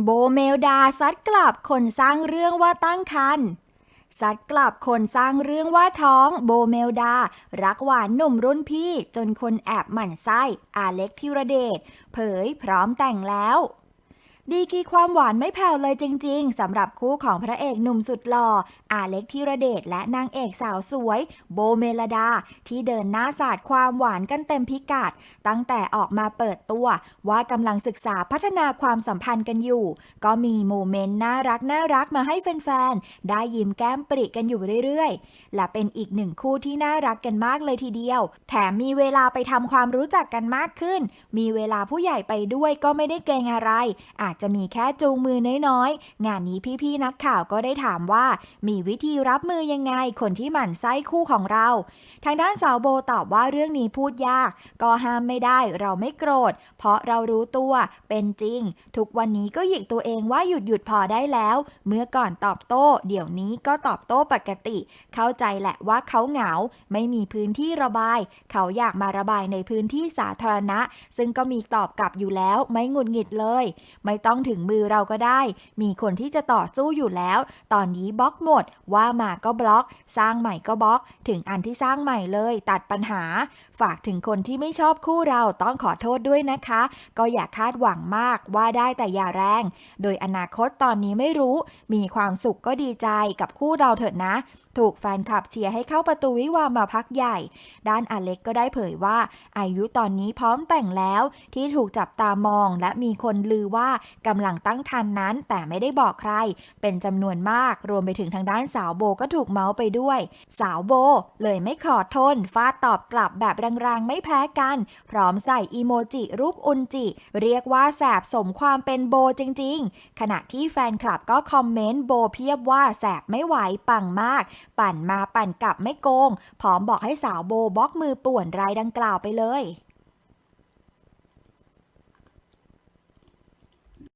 โบเมลดาซัดกลับคนสร้างเรื่องว่าตั้งครรภ์ซัดกลับคนสร้างเรื่องว่าท้องโบเมลดา รักหวานหนุ่มรุ่นพี่จนคนแอบหมั่นไส้อาเล็กธิรเดชเผยพร้อมแต่งแล้ว ดีกีความหวานไม่แผ่วเลยจริง ๆสำหรับคู่ของพระเอกหนุ่มสุดหล่ออาเล็กธิรเดชและนางเอกสาวสวย โบเมลดา ที่เดินหน้าศาสตร์ความหวานกันเต็มพิกัด ตั้งแต่ออกมาเปิดตัวว่ากำลังศึกษาพัฒนาความสัมพันธ์กันอยู่ ก็มีโมเมนต์น่ารักน่ารักมาให้แฟนๆ ได้ยิ้มแก้มปริกันอยู่เรื่อยๆ และเป็นอีกหนึ่งคู่ที่น่ารักกันมากเลยทีเดียว แถมมีเวลาไปทำความรู้จักกันมากขึ้น มีเวลาผู้ใหญ่ไปด้วยก็ไม่ได้เกรงอะไรอาจจะมีแค่จูงมือน้อยๆ งานนี้พี่ๆนักข่าวก็ได้ถามว่า มีวิธีรับมือยังไงคนที่หมั่นไส้คู่ของเรา ทางด้านสาวโบตอบว่าเรื่องนี้พูดยาก ก็ห้ามไม่ได้เราไม่โกรธ เพราะเรารู้ตัวเป็นจริง ทุกวันนี้ก็หยิกตัวเองว่าหยุดหยุดพอได้แล้ว เมื่อก่อนตอบโต้ เดี๋ยวนี้ก็ตอบโต้ปกติ เข้าใจแหละว่าเขาเหงา ไม่มีพื้นที่ระบาย เขาอยากมาระบายในพื้นที่สาธารณะ ซึ่งก็มีตอบกลับอยู่แล้วไม่หงุดหงิดเลย ไม่ต้องถึงมือเราก็ได้ มีคนที่จะต่อสู้อยู่แล้ว ตอนนี้บล็อกหมด ว่ามาก็บล็อก สร้างใหม่ก็บล็อก ถึงอันที่สร้างใหม่เลย ตัดปัญหา ฝากถึงคนที่ไม่ชอบคู่เราต้องขอโทษด้วยนะคะ ก็อย่าคาดหวังมากว่าได้แต่อย่าแรง โดยอนาคตตอนนี้ไม่รู้ มีความสุขก็ดีใจกับคู่เราเถอะนะถูกแฟนคลับเชียร์ให้เข้าประตูวิวามาพักใหญ่ ด้านอเล็กก็ได้เผยว่า อายุตอนนี้พร้อมแต่งแล้วที่ถูกจับตามองและมีคนลือว่ากำลังตั้งครรภ์นั้นแต่ไม่ได้บอกใคร เป็นจำนวนมากรวมไปถึงทางด้านสาวโบก็ถูกเมาส์ไปด้วย สาวโบเลยไม่ขอทนฟาดตอบกลับแบบแรงๆไม่แพ้กัน พร้อมใส่อีโมจิรูปอุนจิ เรียกว่าแสบสมความเป็นโบจริง ๆ ขณะที่แฟนคลับก็คอมเมนต์โบเพียบว่าแสบไม่ไหวปังมากปั่นมาปั่นกลับไม่โกง พร้อมบอกให้สาวโบบล็อกมือป่วนรายดังกล่าวไปเลย